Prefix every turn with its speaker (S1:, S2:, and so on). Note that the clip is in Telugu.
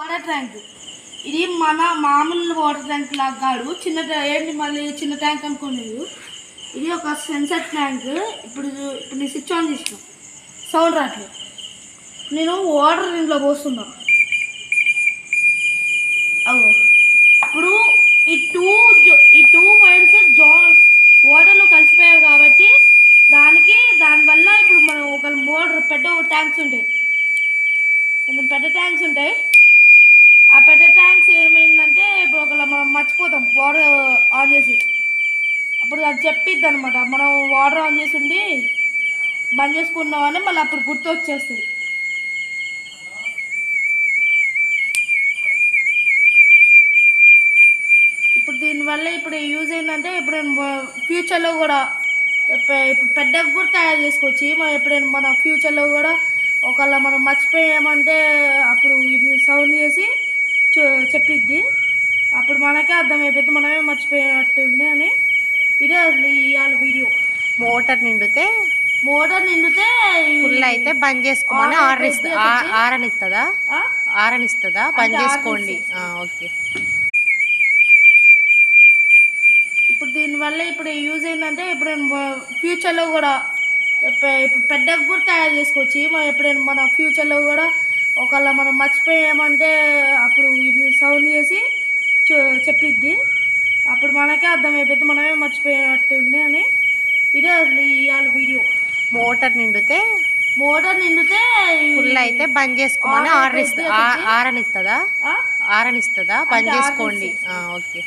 S1: Water tank. ఇది మన మామూలు వాటర్ ట్యాంక్ లాగా కాదు. చిన్న ఏంటి మళ్ళీ చిన్న ట్యాంక్ అనుకోలేదు ఇది. ఒక సెన్సర్ ట్యాంక్. ఇప్పుడు ఇప్పుడు నేను స్విచ్ ఆన్ చేసిన. సౌండ్ రాట్లే నేను వాటర్ దీంట్లో పోస్తున్నా. అవు ఇప్పుడు ఈ టూ జో- ఈ టూ వైర్స్ జా వాటర్లో కలిసిపోయాయి కాబట్టి దానికి దానివల్ల ఇప్పుడు మనం ఒక మోటార్ పెద్ద ట్యాంక్స్ ఉంటాయి. కొంచెం పెద్ద ట్యాంక్స్ ఉంటాయి. ఆ పెద్ద ట్యాంక్స్ ఏమైందంటే ఇప్పుడు ఒకవేళ మనం మర్చిపోతాం వాటర్ ఆన్ చేసి. అప్పుడు అది చెప్పిద్ది అనమాట మనం వాటర్ ఆన్ చేసి ఉండి బంద్ చేసుకున్నామని మళ్ళీ అప్పుడు గుర్తు వచ్చేస్తుంది. ఇప్పుడు దీనివల్ల ఇప్పుడు యూజ్ ఏంటంటే ఇప్పుడు ఫ్యూచర్లో కూడా ఇప్పుడు పెద్దగా కూడా తయారు చేసుకోవచ్చు. మనం ఎప్పుడైనా మన ఫ్యూచర్లో కూడా ఒకవేళ మనం మర్చిపోయామంటే అప్పుడు ఇది సౌండ్ చేసి చెప్పిద్ది. అప్పుడు మనకే అర్థమైపోద్ది మనమే మర్చిపోయినట్టుంది అని. ఇదే అసలు ఇవాళ వీడియో.
S2: మోటార్ నిండితే
S1: మోటార్ నిండితే
S2: ఫుల్ అయితే బంద్ చేసుకోమని ఆర్డర్ ఇస్తా
S1: అయిపోద్ది.
S2: ఆరని ఇస్తుందా? ఆరని ఇస్తుందా? బంద్ చేసుకోండి.
S1: ఇస్తుంది.
S2: ఓకే.
S1: ఇప్పుడు దీనివల్ల ఇప్పుడు యూజ్ ఏంటంటే ఇప్పుడు ఫ్యూచర్లో కూడా ఇప్పుడు పెద్దగా కూడా తయారు చేసుకోవచ్చు. మనం ఎప్పుడైనా మన ఫ్యూచర్లో కూడా ఒకవేళ మనం మర్చిపోయామంటే అప్పుడు ఇది సౌండ్ చేసి చెప్పిద్ది. అప్పుడు మనకే అర్థమైపోద్ది మనమే మర్చిపోయినట్టుంది అని. ఇదే అసలు ఇవాళ వీడియో.
S2: మోటార్ నిండితే
S1: మోటార్ నిండితే
S2: ఫుల్ అయితే బంద్ చేసుకోమని ఆర్డర్ ఇస్తుందా
S1: ఆ?
S2: ఆరని ఇస్తుందా బంద్ చేసుకోండి. ఓకే.